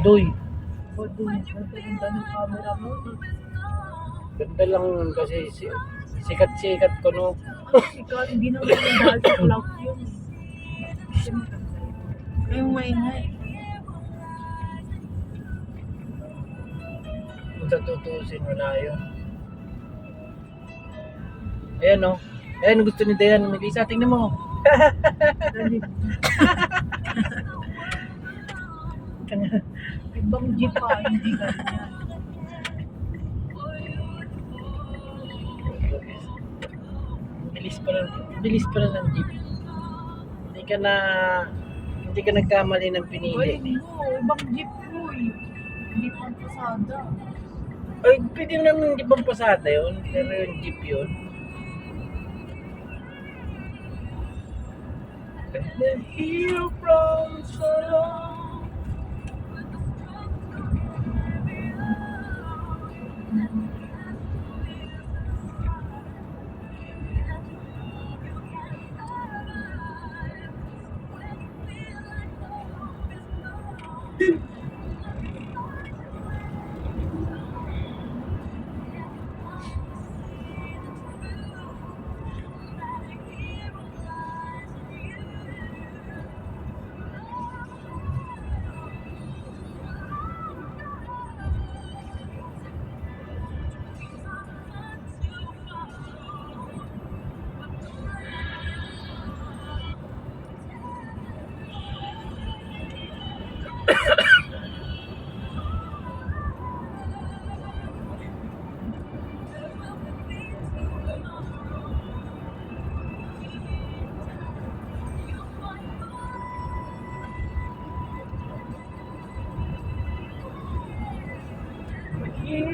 Bodoy. O doon, nagkalinda ng camera mo. Ganda lang nun kasi si- sikat-sikat ko no. Ikaw, hindi na naman dahil sa cloud yun. Yung maingay. Kung sa tutusin, wala yun. Ayan o. Ayan, gusto ni Dayan. Melissa, tingnan mo. Dali. Ibang jeep pa, hindi ganyan. Bilis pa lang, bilis pa lang ng jeep. Hindi ka na, hindi ka nagkamali ng pinili. Galing mo, ibang jeep ko eh. Hindi pa pasada. Ay, pwede naman hindi bang pasada yun, pero yung jeep yun. The hero from Salon. The Salon.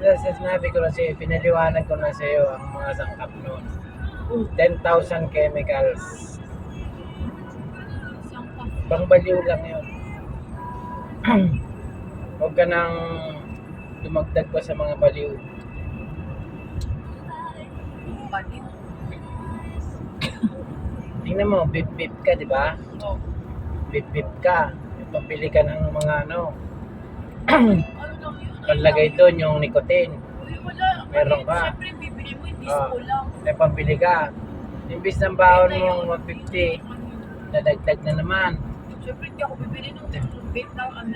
That's the sinabi ko na sa'yo, pinaliwanag ko na sa'yo ang mga sangkap noon. 10,000 chemicals. Pangbaliw lang yun. Huwag ka nang dumagdag pa sa mga baliw. Palit. Tingnan mo, bip-bip ka, di ba? Oh. Bip-bip ka. Pabili ka ng mga ano, Ano lang yun? panlagay doon yung nicotine. Uy, wala. Meron ka. Siyempre, bibili mo, hindi Ah. ko lang. May pambili ka. Imbis ng baon mong 150, nadagdag na naman. Siyempre, hindi ako bibili ng vape na ang laki.